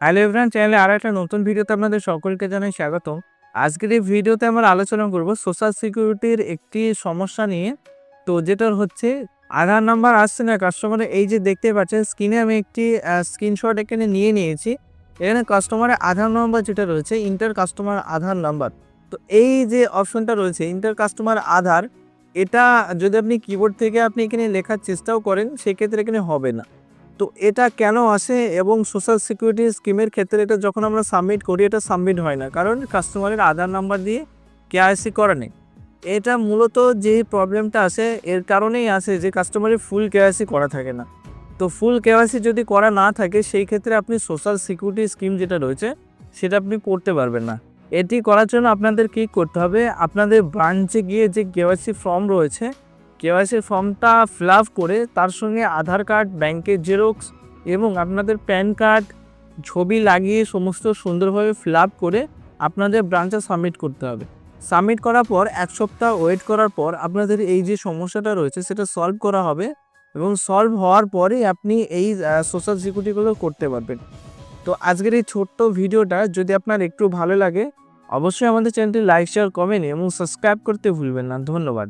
Hello everyone চ্যানেলে আর একটা নতুন ভিডিওতে আপনাদের সকলকে জানাই স্বাগতম। আজকের এই ভিডিওতে আমরা আলোচনা করব সোশ্যাল সিকিউরিটির একটি সমস্যা নিয়ে। তো যেটার হচ্ছে আধার নাম্বার আসছে না কাস্টমারের এই যে দেখতে পাচ্ছেন স্ক্রিনে আমি একটি স্ক্রিনশট এখানে নিয়ে নিয়েছি। এখানে কাস্টমারের আধার নাম্বার যেটা রয়েছে ইন্টার কাস্টমার আধার নাম্বার তো এই যে অপশনটা রয়েছে ইন্টার কাস্টমার আধার এটা যদি আপনি কিবোর্ড থেকে আপনি এখানে লেখার চেষ্টাও করেন, সেক্ষেত্রে এখানে হবে না। তো এটা কেন আসে এবং সোশ্যাল সিকিউরিটি স্কিমের ক্ষেত্রে এটা যখন আমরা সাবমিট করি, এটা সাবমিট হয় না। কারণ কাস্টমারের আধার নাম্বার দিয়ে কেআইসি করা নেই। এটা মূলত যে প্রবলেমটা আসে, এর কারণেই আসে যে কাস্টমারের ফুল কেআইসি করা থাকে না। তো ফুল কেওয়াইসি যদি করা না থাকে, সেই ক্ষেত্রে আপনি সোশ্যাল সিকিউরিটি স্কিম যেটা রয়েছে, সেটা আপনি করতে পারবেন না। এটি করার জন্য আপনাদের কী করতে হবে? আপনাদের ব্রাঞ্চে গিয়ে যে কেওয়াইসি ফর্ম রয়েছে কেওয়াইসির ফর্মটা ফিল করে তার সঙ্গে আধার কার্ড ব্যাংকের জেরক্স এবং আপনাদের প্যান কার্ড ছবি লাগিয়ে সমস্ত সুন্দরভাবে ফিল করে আপনাদের ব্রাঞ্চে সাবমিট করতে হবে। সাবমিট করার পর, এক সপ্তাহ ওয়েট করার পর আপনাদের এই যে সমস্যাটা রয়েছে, সেটা সলভ করা হবে এবং সলভ হওয়ার পরেই আপনি এই সোশ্যাল সিকিউরিটিগুলো করতে পারবেন। তো আজকের এই ছোট্ট ভিডিওটা যদি আপনার একটু ভালো লাগে, অবশ্যই আমাদের চ্যানেলটি লাইক শেয়ার কমেন্ট এবং সাবস্ক্রাইব করতে ভুলবেন না। ধন্যবাদ।